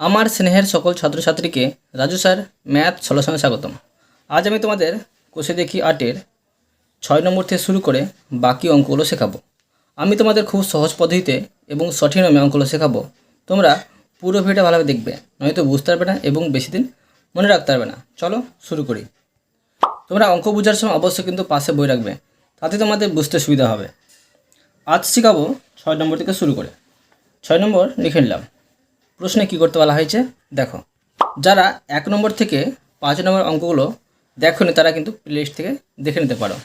আমার স্নেহের সকল ছাত্রছাত্রীকে রাজু স্যার, ম্যাথ সলিউশনে স্বাগতম। আজ আমি তোমাদের কোষে দেখি আটের ছয় নম্বর থেকে শুরু করে বাকি অঙ্কগুলো শেখাবো। আমি তোমাদের খুব সহজ পদ্ধতিতে এবং সঠিক নিয়মে অঙ্কগুলো শেখাবো। তোমরা পুরো ভিডিওটা ভালোভাবে দেখবে, নয়তো বুঝতে পারবে না এবং বেশি দিন মনে রাখতে পারবে না। চলো শুরু করি। তোমরা অঙ্ক বোঝার সময় অবশ্যই কিন্তু পাশে বই রাখবে, তাতে তোমাদের বুঝতে সুবিধা হবে। আজ শেখাবো ছয় নম্বর থেকে শুরু করে। ছয় নম্বর লিখে নিলাম। প্রশ্নে কী করতে বলা হয়েছে? দেখো, যারা এক নম্বর থেকে পাঁচ নম্বর অঙ্কগুলো দেখোনি, তারা কিন্তু প্লেলিস্ট থেকে দেখে নিতে পারো।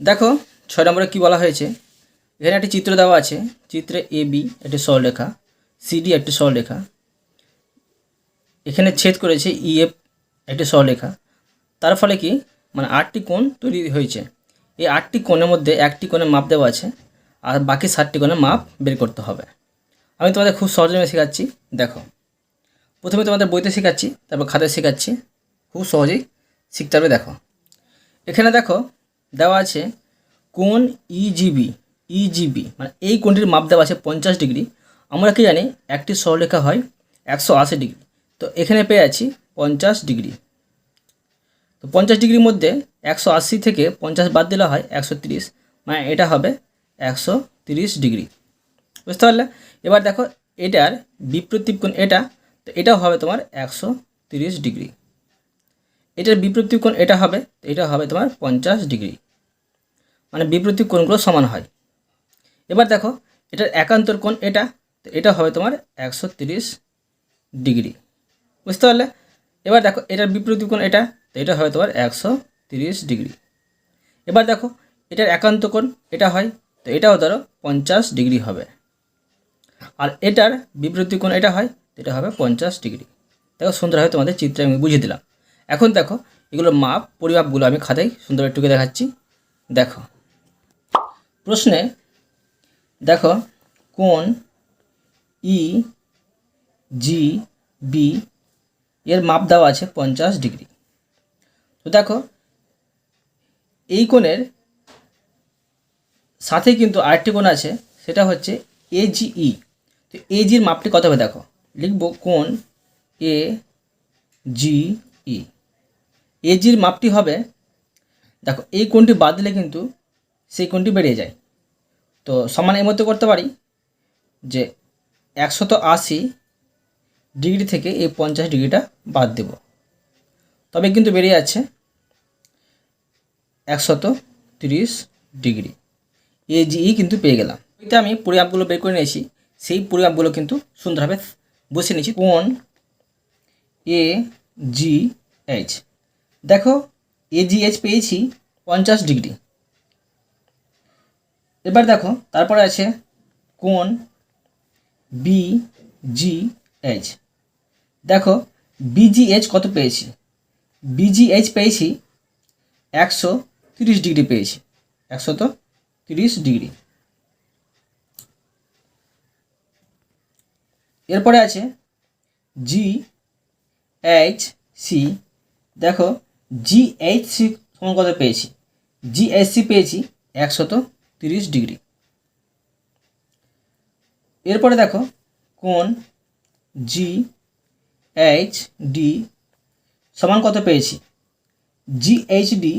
দেখো, ছয় নম্বরে কী বলা হয়েছে? এখানে একটি চিত্র দেওয়া আছে, চিত্রে এ বি একটি সরলরেখা সিডি একটি সরলরেখা। এখানে ছেদ করেছে ইএফ একটি সরলরেখা। তার ফলে কি? মানে আটটি কোণ তৈরি হয়েছে। এই আটটি কোণের মধ্যে একটি কোণে মাপ দেওয়া আছে, আর বাকি সাতটি কোণে মাপ বের করতে হবে। আমি তোমাদের খুব সহজে শেখাচ্ছি। দেখো। প্রথমে তোমাদের বইতে শেখাচ্ছি, তারপর খাতায় শেখাচ্ছি। খুব সহজেই শিখতে হবে, দেখো। এখানে দেখো, দেওয়া আছে কোন ইজিবি ইজিবি মানে এই কোণটির মাপ দেওয়া আছে পঞ্চাশ ডিগ্রি। আমরা কি জানি, একটি সরলরেখা হয় একশো আশি ডিগ্রি। তো এখানে পেয়ে আছি পঞ্চাশ ডিগ্রি। তো পঞ্চাশ ডিগ্রির মধ্যে একশো আশি থেকে পঞ্চাশ বাদ দিলে হয় একশো তিরিশ মানে এটা হবে একশো তিরিশ ডিগ্রি। বুঝতে পারলে? এবার দেখো, এটার বিপ্রতীপ কোণ এটা, তো এটাও হবে তোমার একশো ডিগ্রি। এটার বিপ্রতীপ কোণ এটা হবে এটা হবে তোমার পঞ্চাশ ডিগ্রি। মানে বিপ্রতীপ কোণগুলো সমান হয়। এবার দেখো, এটার একান্তর কোণ এটা, তো এটা হবে তোমার একশো ডিগ্রি। বুঝতে পারলে? এবার দেখো, এটার বিপরীত কোণ এটা, তো এটা হবে তোমার একশো ডিগ্রি। এবার দেখো, এটার একান্ত কোণ এটা হয়, তো এটাও ধরো পঞ্চাশ ডিগ্রি হবে। আর এটার বিপরীত কোণ এটা হয়, এটা হবে পঞ্চাশ ডিগ্রি। দেখো সুন্দরভাবে তোমাদের চিত্রে আমি বুঝিয়ে দিলাম। এখন দেখো এগুলো মাপ, পরিমাপগুলো আমি খাতায় সুন্দর একটুকে দেখাচ্ছি। দেখো, প্রশ্নে দেখো কোন ই জি বি এর মাপ দেওয়া আছে পঞ্চাশ ডিগ্রি। তো দেখো, এই কোণের সাথে কিন্তু আরেকটি কোণ আছে, সেটা হচ্ছে এজিই তো এজির মাপটি কত হবে দেখো? লিখব কোণ এ জি ই এজির মাপটি হবে, দেখো, এই কোণটি বাদ দিলে কিন্তু সেই কোণটি বেরিয়ে যায়। তো সমান এর মধ্যে করতে পারি যে একশত আশি ডিগ্রি থেকে এই পঞ্চাশ ডিগ্রিটা বাদ দেব। তবে কিন্তু বেরিয়ে যাচ্ছে একশত তিরিশ ডিগ্রি। এ এজিই কিন্তু পেয়ে গেলাম। এটা আমি পরিমাপগুলো বের করে নিয়েছি। সেই পরিমাপগুলো কিন্তু সুন্দরভাবে বসে নিয়েছি। কোন এ জি এইচ দেখো এ জি এইচ পেয়েছি পঞ্চাশ ডিগ্রি। এবার দেখো, তারপরে আছে কোন বি জি এইচ দেখো বিজিএইচ কত পেয়েছি? বিজিএইচ পেয়েছি একশো তিরিশ ডিগ্রি পেয়েছি। একশো তো তিরিশ ডিগ্রি। এরপরে আছে জি এইচ সি দেখো জি এইচ সি সমান কত পেয়েছি? জি এইচ সি পেয়েছি একশত তিরিশ ডিগ্রি। এরপরে দেখো কোন জি এইচ ডি সমান কত পেয়েছি? জি এইচ ডি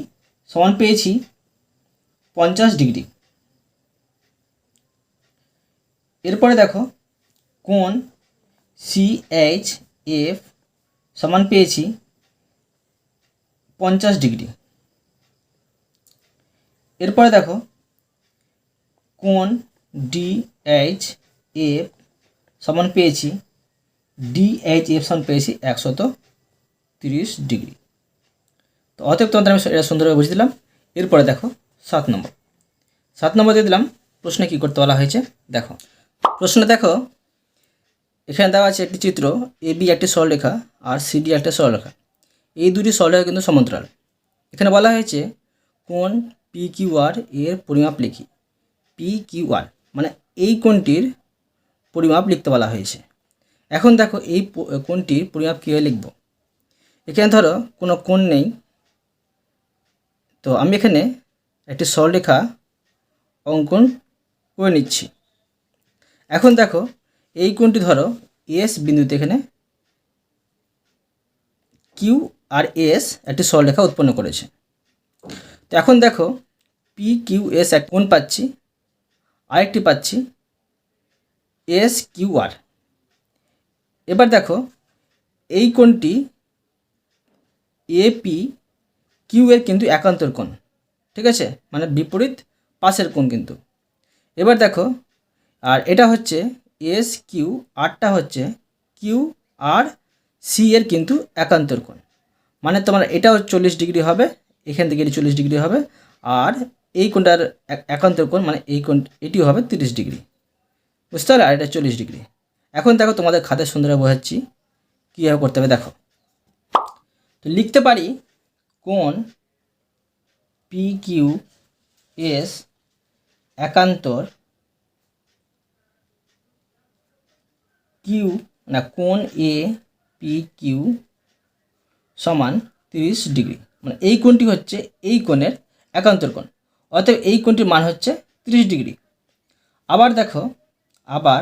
সমান পেয়েছি পঞ্চাশ ডিগ্রি। এরপরে দেখো কোন সি এইচ এফ সমান পেয়েছি পঞ্চাশ ডিগ্রি। এরপরে দেখো কোন ডি এইচ এফ সমান পেয়েছি ডি এইচ এফ সমান পেয়েছি একশত তিরিশ ডিগ্রি। তো অতএব তোমাদের আমি এটা সুন্দরভাবে বুঝে দিলাম। এরপরে দেখো, সাত নম্বর। সাত নম্বর দিয়ে দিলাম, প্রশ্নে কী করতে বলা হয়েছে? দেখো, প্রশ্নে দেখো এখানে দেওয়া আছে একটি চিত্র, এ বি একটি সরলরেখা আর সিডি একটা সরলরেখা এই দুটি সরলরেখা কিন্তু সমান্তরাল। এখানে বলা হয়েছে কোন পি কিউ আর এর পরিমাপ লিখি। পি কিউ আর মানে এই কোণটির পরিমাপ লিখতে বলা হয়েছে। এখন দেখো এই কোণটির পরিমাপ কীভাবে লিখব? এখানে ধরো কোনো কোণ নেই। তো আমি এখানে একটি সরলরেখা অঙ্কন করে নিচ্ছি। এখন দেখো এই কোণটি ধরো এস বিন্দুতে এখানে কিউ আর এস একটি সরলরেখা উৎপন্ন করেছে। তো এখন দেখো পি কিউ এস এক কোণ পাচ্ছি, আরেকটি পাচ্ছি এস কিউ আর এবার দেখো, এই কোণটি এপি কিউ এর কিন্তু একান্তর কোণ, ঠিক আছে? মানে বিপরীত পাশের কোণ কিন্তু। এবার দেখো, আর এটা হচ্ছে এস কিউ আরটা হচ্ছে কিউ আর সি এর কিন্তু একান্তর কোণ। মানে তোমার এটাও চল্লিশ ডিগ্রি হবে, এখান থেকে এটি চল্লিশ ডিগ্রি হবে, আর এই কোণটার এক- একান্তর কোণ মানে এই কোণ, এটিও হবে তিরিশ ডিগ্রি। বুঝতে পারলে? আর এটা চল্লিশ ডিগ্রি। এখন দেখো তোমাদের খাতে সুন্দর বোঝাচ্ছি, কীভাবে করতে হবে দেখো। তো লিখতে পারি কোণ পি কিউ এস একান্তর কিউ না কোণ এ পি কিউ সমান তিরিশ ডিগ্রি। মানে এই কোণটি হচ্ছে এই কোণের একান্তর কোণ। অতএব এই কোণটির মান হচ্ছে তিরিশ ডিগ্রি। আবার দেখো, আবার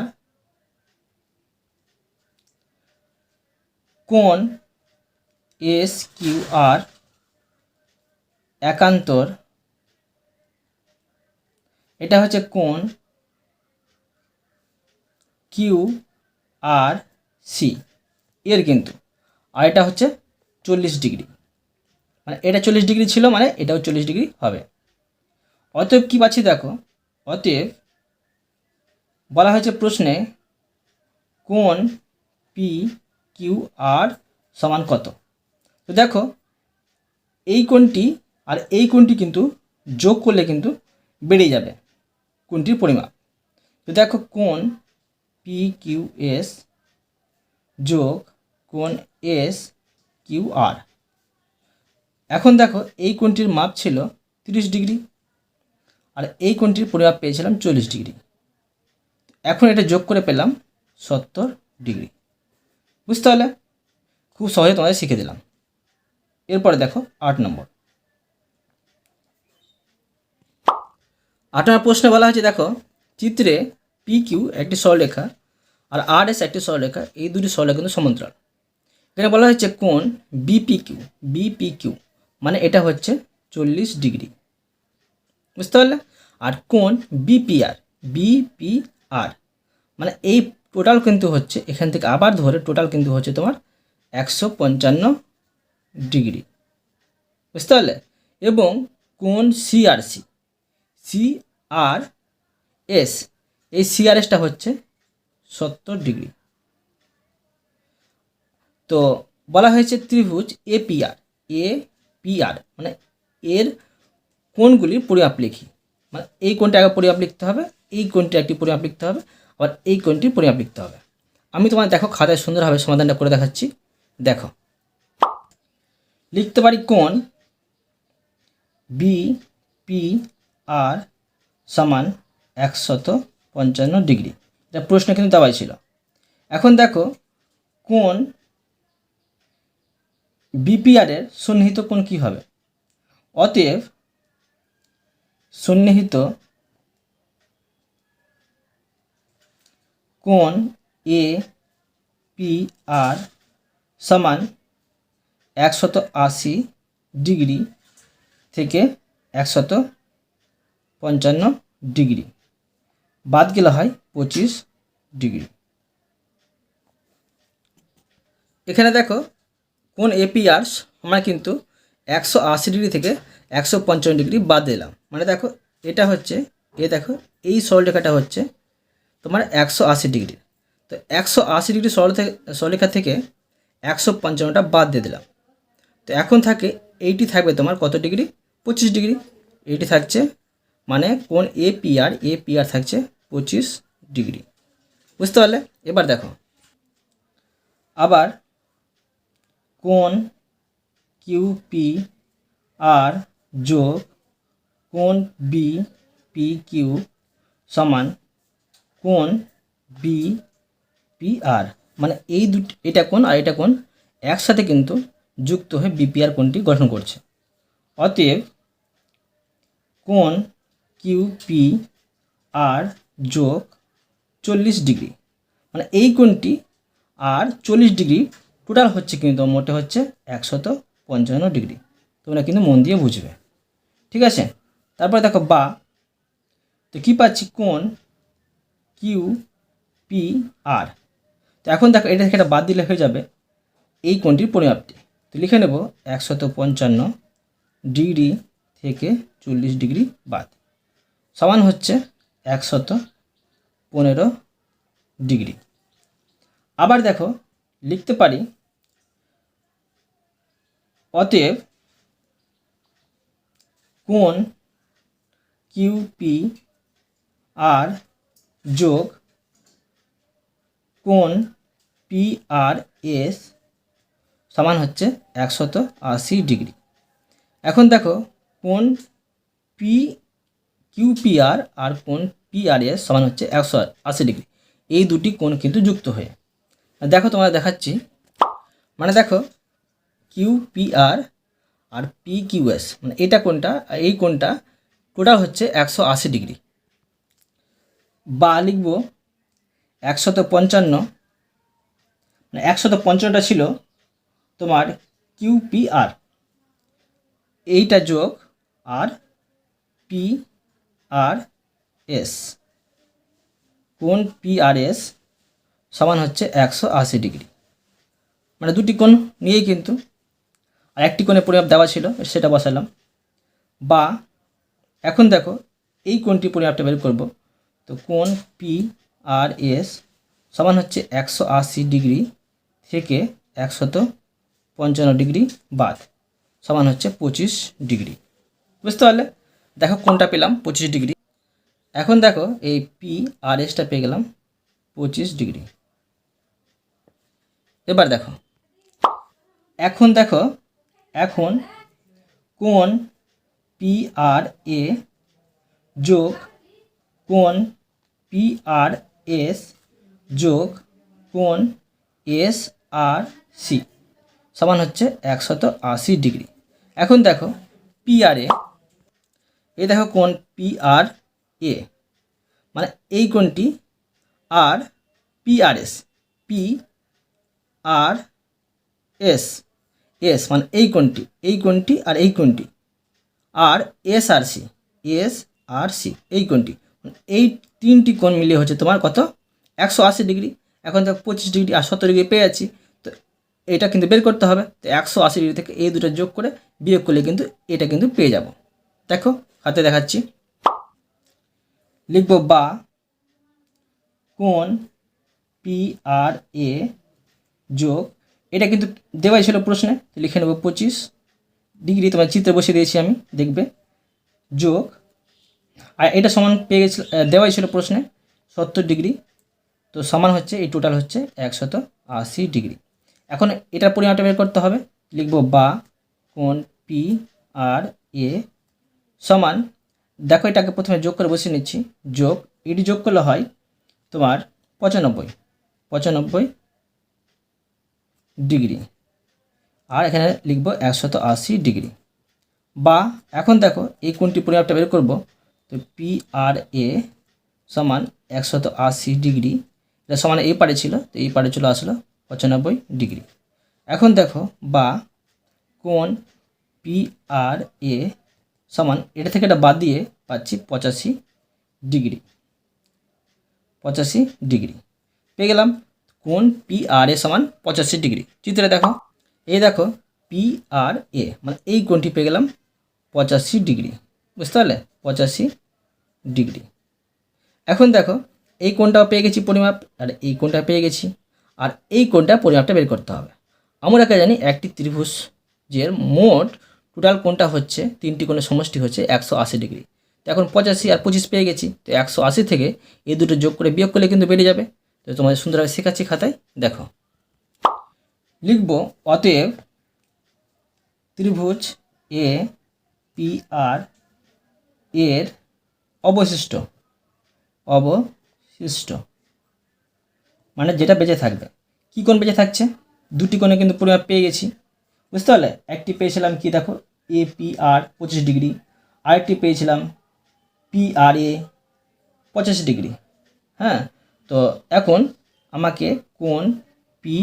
কোণ এস কিউ আর একান্তর, এটা হচ্ছে কোণ কিউ আর সি এর কিন্তু। আর এটা হচ্ছে চল্লিশ ডিগ্রি। মানে এটা চল্লিশ ডিগ্রি ছিল মানে এটাও চল্লিশ ডিগ্রি হবে। অতএব কী পাচ্ছি দেখো? অতএব বলা হয়েছে প্রশ্নে কোন পি কিউ আর সমান কত? তো দেখো, এই কোণটি আর এই কোণটি কিন্তু যোগ করলে কিন্তু বেড়ে যাবে কোণটির পরিমাপ। তো দেখো কোণ পি কিউ এস যোগ কোণ এস কিউ আর এখন দেখো, এই কোণটির মাপ ছিল তিরিশ ডিগ্রি, আর এই কোণটির পরিমাপ পেয়েছিলাম চল্লিশ ডিগ্রি। এখন এটা যোগ করে পেলাম সত্তর ডিগ্রি। বুঝতে পারলে? খুব সহজে তোমাদের শিখে দিলাম। এরপরে দেখো আট নম্বর। আট নম্বর প্রশ্নে বলা হয়েছে, দেখো, চিত্রে পি কিউ একটি সরলরেখা আর আর এস একটি সরলরেখা, এই দুটি সরলরেখা কিন্তু সমান্তরাল। এখানে বলা হয়েছে কোণ বিপি কিউ বিপি কিউ মানে এটা হচ্ছে চল্লিশ ডিগ্রি। বুঝতে পারলে? আর কোণ বিপিআর বিপিআর মানে এই টোটাল কিন্তু হচ্ছে, এখান থেকে আবার ধরে টোটাল কিন্তু হচ্ছে তোমার একশো পঞ্চান্ন ডিগ্রি। বুঝতে পারলে? এবং কোণ সিআরসি সিআর এস এই সিআরএসটা হচ্ছে সত্তর ডিগ্রি। তো বলা হয়েছে ত্রিভুজ এ এপিআর এ পিআর মানে এর কোণগুলির পরিমাপ লিখি মানে এই কোণটা আগে পরিমাপ লিখতে হবে, এই কোণটি একটি পরিমাপ লিখতে হবে, আবার এই কোণটির পরিমাপ লিখতে হবে। আমি তোমার দেখো, খাতায় সুন্দরভাবে সমাধানটা করে দেখাচ্ছি। দেখো, লিখতে পারি কোণ বি পি আর সমান একশত পঞ্চান্ন ডিগ্রি। এটা প্রশ্ন কিন্তু দেওয়াই ছিল। এখন দেখো কোণ বিপিআরের সন্নিহিত কোণ কী হবে? অতএব সন্নিহিত কোণ এ পি আর সমান একশত আশি ডিগ্রি থেকে একশত পঞ্চান্ন ডিগ্রি। বাদ গেলে হয় পঁচিশ ডিগ্রি। এখানে দেখো, কোন এপিআর আমরা কিন্তু একশো আশি ডিগ্রি থেকে একশো পঞ্চান্ন ডিগ্রি বাদ দিলাম। মানে দেখো, এটা হচ্ছে, এ দেখো, এই সরলরেখাটা হচ্ছে তোমার একশো আশি ডিগ্রি। তো একশো আশি ডিগ্রি সরল সরলরেখা থেকে একশো পঞ্চান্নটা বাদ দিয়ে দিলাম। তো এখন থাকে, এইটি থাকবে তোমার কত ডিগ্রি? পঁচিশ ডিগ্রি। এইটি থাকছে মানে কোন এ পিআর এ পিআর থাকছে পঁচিশ ডিগ্রি। বুঝতে পারলে? এবার দেখো। আবার কোন কিউপি আর যোগ কোন বি পি কিউ সমান কোন বি পি আর মানে এই দুটি, এটা কোন আর এটা কোন একসাথে কিন্তু যুক্ত হয়ে বিপিআর কোনটি গঠন করছে। অতএব কোন কিউপি আর যোগ চল্লিশ ডিগ্রি। মানে এই কোণটি আর চল্লিশ ডিগ্রি টোটাল হচ্ছে কিন্তু মোটে হচ্ছে একশত পঞ্চান্ন ডিগ্রি। তোমরা কিন্তু মন দিয়ে বুঝবে। ঠিক আছে? তারপরে দেখো বা। তো কী পাচ্ছি? কোন কিউ পি আর। তো এখন দেখো এটা থেকে বাদ দিলে হয়ে যাবে। এই কোণটির পরিমাপটি। তো লিখে নেব একশত পঞ্চান্ন ডিগ্রি থেকে চল্লিশ ডিগ্রি বাদ। সমান হচ্ছে একশত পনেরো ডিগ্রি। আবার দেখো, লিখতে পারি, অতএব কোণ কিউপি আর যোগ কোণ পি আর এস সমান হচ্ছে একশত আশি ডিগ্রি। এখন দেখো, কোণ পি কিউপিআর আর কোণ পিআরএস সমান হচ্ছে একশো আশি ডিগ্রি। এই দুটি কোণ কিন্তু যুক্ত হয়ে। দেখো তোমরা দেখাচ্ছি। মানে দেখো কিউপিআর আর পি কিউএস মানে এটা কোনটা এই কোনটা টোটাল হচ্ছে একশো আশি ডিগ্রি। বা লিখব একশত পঞ্চান্ন মানে একশত পঞ্চান্নটা ছিল তোমার কিউপিআর এইটা যোগ আর পি আর এস। কোন পি আর এস সমান হচ্ছে একশো আশি ডিগ্রি? মানে দুটি কোণ নিয়েই কিন্তু আর একটি কোণে পরিমাপ দেওয়া ছিল, সেটা বসালাম। বা এখন দেখো এই কোণটি পরিমাপটা বের করব। তো কোণ পি আর এস সমান হচ্ছে একশো আশি ডিগ্রি থেকে একশত পঞ্চান্ন ডিগ্রি বাদ, সমান হচ্ছে পঁচিশ ডিগ্রি। বুঝতে পারলে? দেখো কোনটা পেলাম? পঁচিশ ডিগ্রি। এখন দেখো এই পি আর এসটা পেয়ে গেলাম পঁচিশ ডিগ্রি। এবার দেখো। এখন দেখো, এখন কোন পি আর এ যোগ কোন পি আর এস যোগ কোন এস আর সি সমান হচ্ছে একশত আশি ডিগ্রি। এখন দেখো পি আর এ এই দেখো কোন পি আর এ মানে এই কোণটি আর P R S P R S S মানে এই কোণটি এই কোণটি আর এই কোণটি আর S R C S R C এই কোণটি এই তিনটি কোণ মিলিয়ে হচ্ছে তোমার কত? একশো আশি ডিগ্রি, এখন তো পঁচিশ ডিগ্রি আর সত্তর ডিগ্রি পেয়ে যাচ্ছি, তো এটা কিন্তু বের করতে হবে, তো একশো আশি ডিগ্রি থেকে এই দুটো যোগ করে বিয়োগ করলে কিন্তু এটা কিন্তু পেয়ে যাব, দেখো হাতে দেখাচ্ছি। লিখব বা কোন পি আর এ যোগ, এটা কিন্তু দেওয়াই ছিল প্রশ্নে লিখে নেব পঁচিশ। ডিগ্রি তোমার চিত্রে বসিয়ে দিয়েছি আমি, দেখবে। যোগ, আর এটা সমান পেয়ে গেছিল দেওয়াই ছিল প্রশ্নে, সত্তর ডিগ্রি। তো সমান হচ্ছে, এই টোটাল হচ্ছে একশত আশি ডিগ্রি। এখন এটার পরিমাণটা বের করতে হবে, লিখব বা কোন পি আর এ সমান, দেখো এটাকে প্রথমে যোগ করে বসিয়ে নিচ্ছি, যোগ এটি যোগ করলে হয় তোমার পঁচানব্বই পঁচানব্বই ডিগ্রি। আর এখানে লিখব একশত আশি ডিগ্রি। বা এখন দেখো এই কোনটি পরিমাপটা বের করব, তো পি আর এ সমান একশত আশি ডিগ্রি। এটা সমান এই পারে ছিল, তো এই পারে চলে আসলো পঁচানব্বই ডিগ্রি। এখন দেখো বা কোন পি আর এ সমান এটা থেকে এটা বাদ দিয়ে পাচ্ছি পঁচাশি ডিগ্রি। পঁচাশি ডিগ্রি। পেয়ে গেলাম কোন পি আর এ সমান পঁচাশি ডিগ্রি। চিত্রে দেখো, এই দেখো পি আর এ মানে এই কোণটি পেয়ে গেলাম পঁচাশি ডিগ্রি। বুঝতে পারলে? পঁচাশি ডিগ্রি। এখন দেখো, এই কোণটাও পেয়ে গেছি পরিমাপ, আর এই কোণটা পেয়ে গেছি, আর এই কোণটা পরিমাপটা বের করতে হবে। আমরা কে জানি একটি ত্রিভুজ যে মোট টোটাল কোনটা হচ্ছে? তিনটি কোণের সমষ্টি হচ্ছে একশো আশি ডিগ্রি। তো এখন পঁচাশি আর পঁচিশ পেয়ে গেছি। তো একশো আশি থেকে এই দুটো যোগ করে বিয়োগ করলে কিন্তু বেড়ে যাবে। তো তোমাদের সুন্দরভাবে শেখাচ্ছি খাতায়। দেখো। লিখব, অতএব ত্রিভুজ এ পি আর এর অবশিষ্ট। অবশিষ্ট। মানে যেটা বেঁচে থাকবে। কী কোণ বেঁচে থাকছে? দুটি কোণে কিন্তু পরিমাপ পেয়ে গেছি। বুঝতে পারলে? একটি পেয়েছিলাম কি দেখো? এ পি আর পঁচিশ ডিগ্রি। আরেকটি পেয়েছিলাম পি আর এ পঁচাশি ডিগ্রি। হ্যাঁ? তো এখন আমাকে কোণ পি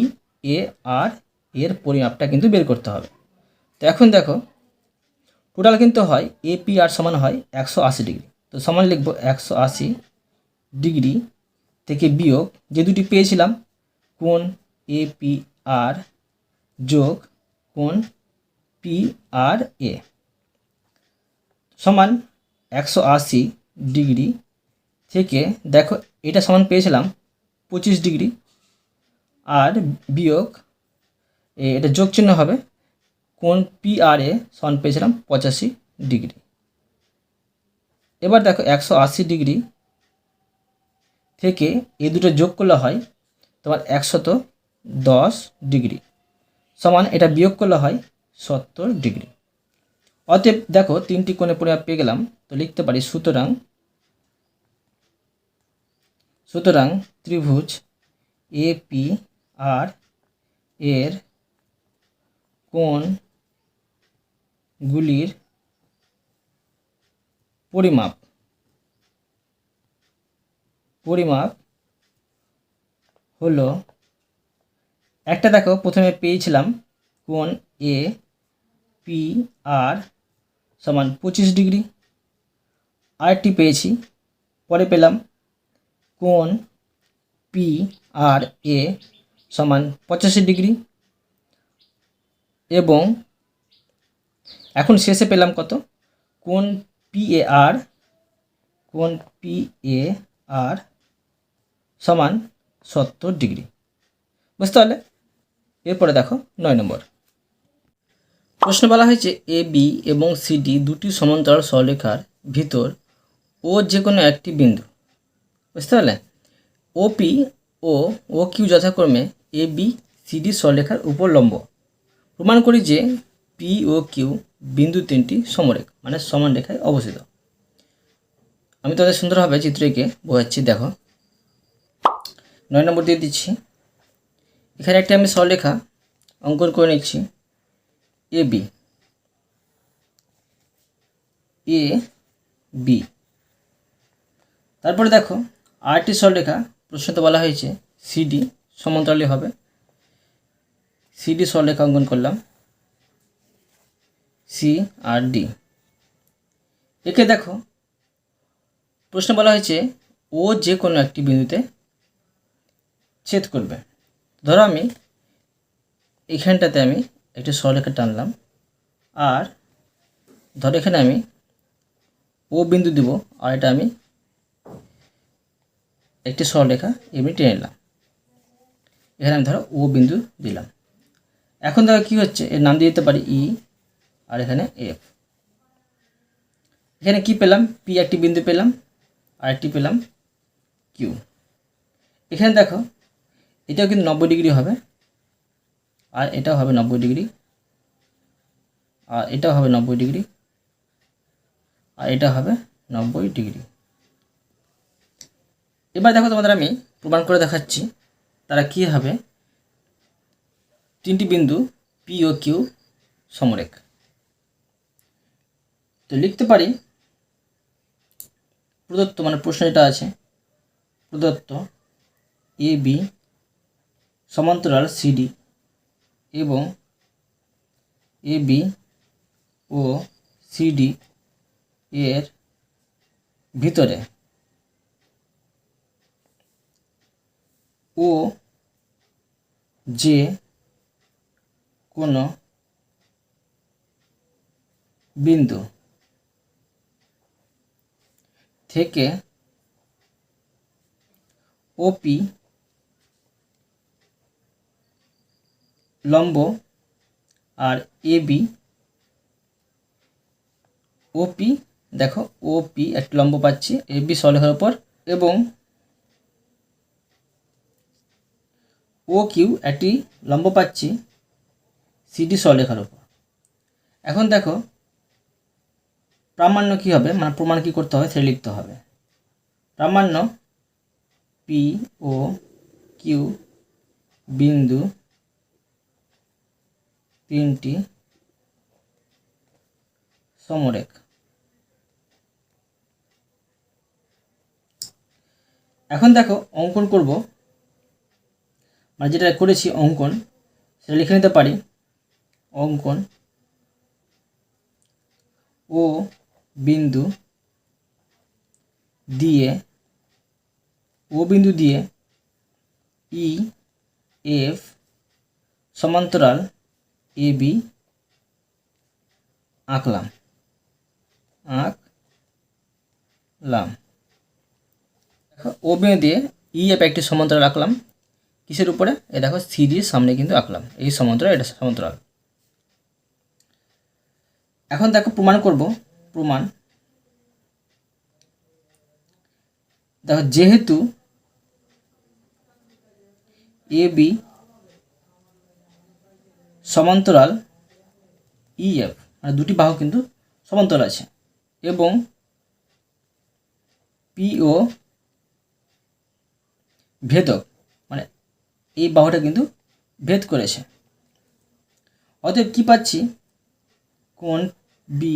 এ আর এর পরিমাপটা কিন্তু বের করতে হবে। তো এখন দেখো টোটাল কিন্তু হয় এ পি আর সমান হয় একশো আশি ডিগ্রি। তো সমান লিখব একশো আশি ডিগ্রি থেকে বিয়োগ। যে দুটি পেয়েছিলাম কোণ এ পি আর যোগ কোণ পি আর এ। সমান একশো আশি ডিগ্রি থেকে, দেখো, এটা সমান পেয়েছিলাম পঁচিশ ডিগ্রি। আর বিয়োগ, এ- এটা যোগ চিহ্ন হবে কোন পি আর এ সমান পেয়েছিলাম পঁচাশি ডিগ্রি। এবার দেখো, একশো আশি ডিগ্রি থেকে এই দুটো যোগ করলে হয় তোমার একশত দশ ডিগ্রি। সমান এটা বিয়োগ করলে হয় সত্তর ডিগ্রি। অতএব দেখো তিনটি কোণে পরিমাপ পেয়ে গেলাম, তো লিখতে পারি সুতরাং সুতরাং ত্রিভুজ এ পি আর এর কোণগুলির পরিমাপ পরিমাপ হলো একটা দেখো, প্রথমে পেয়েছিলাম কোন এ পি আর সমান পঁচিশ ডিগ্রি। আরেকটি পেয়েছি, পরে পেলাম কোন পি আর এ সমান পঁচাশি ডিগ্রি। এবং এখন শেষে পেলাম কত? কোন পি এ আর কোন পি এ আর সমান সত্তর ডিগ্রি। বুঝতে পারলে? এরপরে দেখো নয় নম্বর। প্রশ্ন বলা হয়েছে এ বি এবং সি ডি দুটি সমান্তরাল সরলরেখার ভিতর ও যে কোনো একটি বিন্দু। বুঝতে পারলে? ও পি ও ও কিউ যথাক্রমে এ বি সি ডি সরলরেখার উপর লম্ব। প্রমাণ করি যে পি ও কিউ বিন্দু তিনটি সমরেখ মানে সমান রেখায় অবস্থিত। আমি তাদের সুন্দরভাবে চিত্র এঁকে বোঝাচ্ছি, দেখো। নয় নম্বর দিয়ে দিচ্ছি। এখানে একটি আমি সরলরেখা অঙ্কন করে নিচ্ছি। A B. A B. তারপরে দেখো আরটি সরলরেখা প্রশ্নতে বলা হয়েছে, সিডি সমান্তরালে হবে। সিডি সরলরেখা অঙ্কন করলাম। সি আর ডি। একে দেখো, প্রশ্ন বলা হয়েছে, ও যে কোনো একটি বিন্দুতে ছেদ করবে। ধরো আমি এখানটাতে আমি একটি সরলরেখা টানলাম, আর ধরো এখানে আমি ও বিন্দু দিব, আর এটা আমি একটি সরলরেখা এমনি টেনে নিলাম। এখানে আমি ধরো ও বিন্দু দিলাম। এখন দেখো কী হচ্ছে, এর নাম দিয়ে দিতে পারি ই, আর এখানে এফ। এখানে কি পেলাম? পি একটি বিন্দু পেলাম, আর একটি পেলাম কিউ। এখানে দেখো এটাও কিন্তু নব্বই ডিগ্রি হবে। আর এটাও হবে নব্বই ডিগ্রি। আর এটাও হবে নব্বই ডিগ্রি। আর এটা হবে নব্বই ডিগ্রি। এবার দেখো তোমাদের আমি প্রমাণ করে দেখাচ্ছি তারা কী হবে। তিনটি বিন্দু পি ও কিউ সমরেখ। তো লিখতে পারি, প্রদত্ত মানে প্রশ্ন এটা আছে, প্রদত্ত এ বি সমান্তরাল সিডি এবং এ বি ও সিডি এর ভিতরে। ও যে কোনো বিন্দু থেকে ওপি লম্ব আর এবি ওপি দেখো ওপি একটি লম্ব পাচ্ছি এবি সরলেখার উপর এবং ও কিউ একটি লম্ব পাচ্ছি সিডি সরলেখার উপর। এখন দেখো, প্রামাণ্য কী হবে? মানে প্রমাণ কী করতে হবে? সেটা লিখতে হবে। প্রামাণ্য পি ও কিউ বিন্দু তিনটি সমরেখ। এখন দেখো অঙ্কন করব। মানে যেটা করেছি অঙ্কন, সেটা লিখে নিতে পারি। অঙ্কন ও বিন্দু দিয়ে, ও বিন্দু দিয়ে ই এফ সমান্তরাল এ বি আঁকলাম আঁকলাম ও বিন্দু দিয়ে ই এফ একটি সমান্তরাল আঁকলাম কিসের উপরে? এ দেখো সিডির সামনে কিন্তু আঁকলাম এই সমান্তরাল, এটা সমান্তরাল। এখন দেখো, প্রমাণ করব। প্রমাণ। দেখো, যেহেতু এ বি সমান্তরাল ইএফ মানে দুটি বাহু কিন্তু সমান্তরাল আছে। এবং পিও ভেদক মানে এই বাহুটা কিন্তু ভেদ করেছে। অতএব কী পাচ্ছি? কোণ বি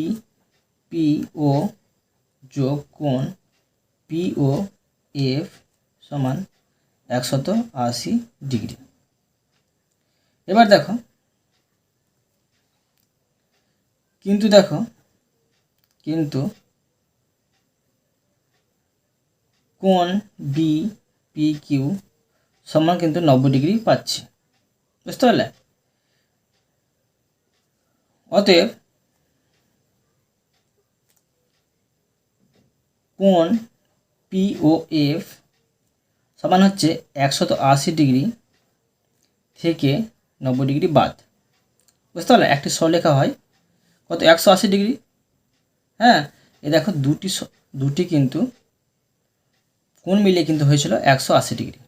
পি ও যোগ কোণ পি ও এফ সমান একশত আশি ডিগ্রি। এবার দেখো কিন্তু দেখো, কিন্তু কোণ বি পি কিউ সমান কিন্তু নব্বই ডিগ্রি পাচ্ছি। বুঝতে পারলে? অতএব কোণ পি ও এফ সমান হচ্ছে একশত আশি ডিগ্রি থেকে নব্বই ডিগ্রি বাদ। বুঝতে পারলে? একটি সরলেখা হয় কত? একশো আশি ডিগ্রি। হ্যাঁ? এ দেখো, দুটি দুটি কিন্তু কোণ মিলিয়ে কিন্তু হয়েছিল একশো আশি ডিগ্রি।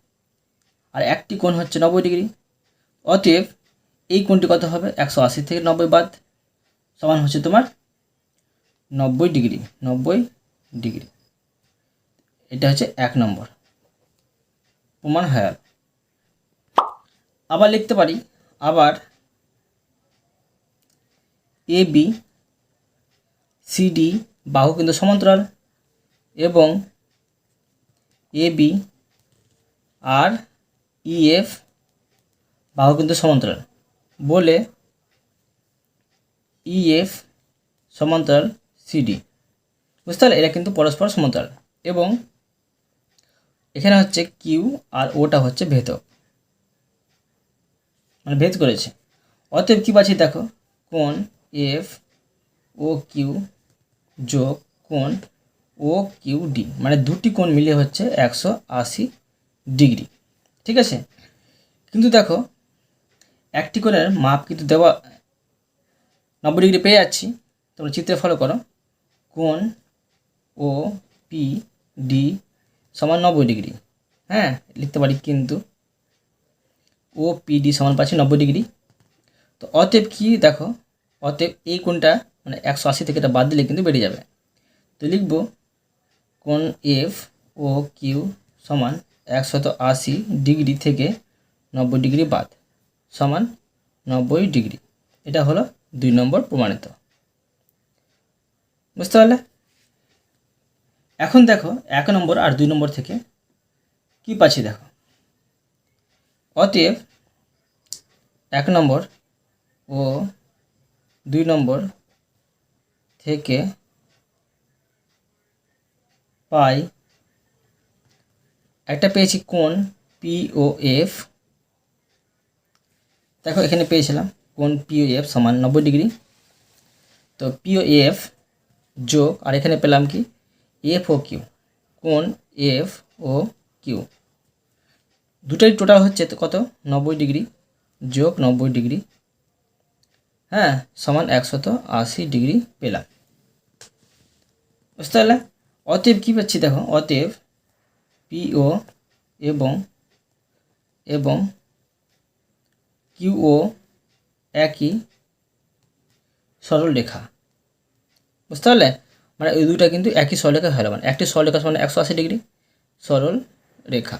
আর একটি কোণ হচ্ছে নব্বই ডিগ্রি। অতএব এই কোণটি কত হবে? একশো আশি থেকে নব্বই বাদ। সমান হচ্ছে তোমার নব্বই ডিগ্রি নব্বই ডিগ্রি। এটা হচ্ছে এক নম্বর। প্রমাণ হয়ে আবার লিখতে পারি। আবার এ বি সিডি বাহু কিন্তু সমান্তরাল এবং এ বি আর ইএফ বাহু কিন্তু সমান্তরাল। বলে ইএফ সমান্তরাল সিডি বুঝতে পারলে? এরা কিন্তু পরস্পর সমান্তরাল। এবং এখানে হচ্ছে কিউ আর ওটা হচ্ছে ভেদক মানে ভেদ করেছে। অতএব কী পাচ্ছি দেখো? কোণ এফ, ও, কিউ, যোগ, কোণ, ও, কিউ, ডি। মানে দুটি কোণ মিলিয়ে হচ্ছে একশো আশি ডিগ্রি। ঠিক আছে? কিন্তু দেখো, একটি কোণের মাপ কিন্তু দেওয়া নব্বই ডিগ্রি পেয়ে যাচ্ছি। তোমরা চিত্রে ফলো করো। কোণ, ও, পি, ডি সমান নব্বই ডিগ্রি। হ্যাঁ লিখতে পারি কিন্তু ও, পি, ডি সমান পাচ্ছি নব্বই ডিগ্রি। তো অতএব কি দেখো অতএব এই কোণটা মানে একশো আশি থেকে এটা বাদ দিলে কিন্তু বেড়ে যাবে। তো লিখব কোণ এফ ও কিউ সমান একশত আশি ডিগ্রি থেকে নব্বই ডিগ্রি বাদ সমান নব্বই ডিগ্রি। এটা হলো দুই নম্বর প্রমাণিত। বুঝতে পারলে? এখন দেখো এক নম্বর আর দুই নম্বর থেকে কি পাচ্ছি দেখো। অতএব এক নম্বর ও দুই নম্বর থেকে পাই একটা পেয়েছি কোন পি ও এফ দেখো, এখানে পেয়েছিলাম কোন পি ও এফ সমান নব্বই ডিগ্রি। তো পি ও এফ যোগ, আর এখানে পেলাম কি? এফ ও কিউ কোণ এফ ও কিউ দুটাই টোটাল হচ্ছে কত? নব্বই ডিগ্রি যোগ নব্বই ডিগ্রি। হ্যাঁ সমান একশত আশি ডিগ্রি পেলাম। বুঝতে পারলে? অতএব কী পাচ্ছি দেখো? অতএব পিও এবং এবং কিউও একই সরল রেখা বুঝতে পারলে? মানে ওই দুটা কিন্তু একই সরলরেখা হলো মানে একটি সরলরেখা মানে একশো আশি ডিগ্রি সরল রেখা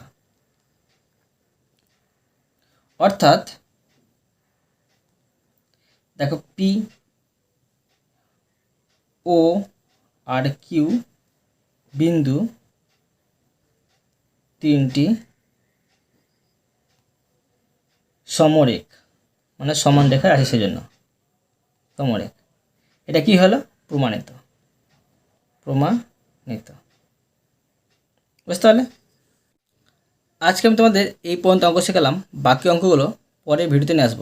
অর্থাৎ দেখো পি ও আর কিউ বিন্দু তিনটি সমরেখ মানে সমান রেখায় আছে সেজন্য, সমরেখ। এটা কি হলো? প্রমাণিত প্রমাণিত। বুঝতে পারলে? আজকে আমি তোমাদের এই পর্যন্ত অঙ্ক শেখালাম, বাকি অঙ্কগুলো পরে ভিডিওতে নিয়ে আসব।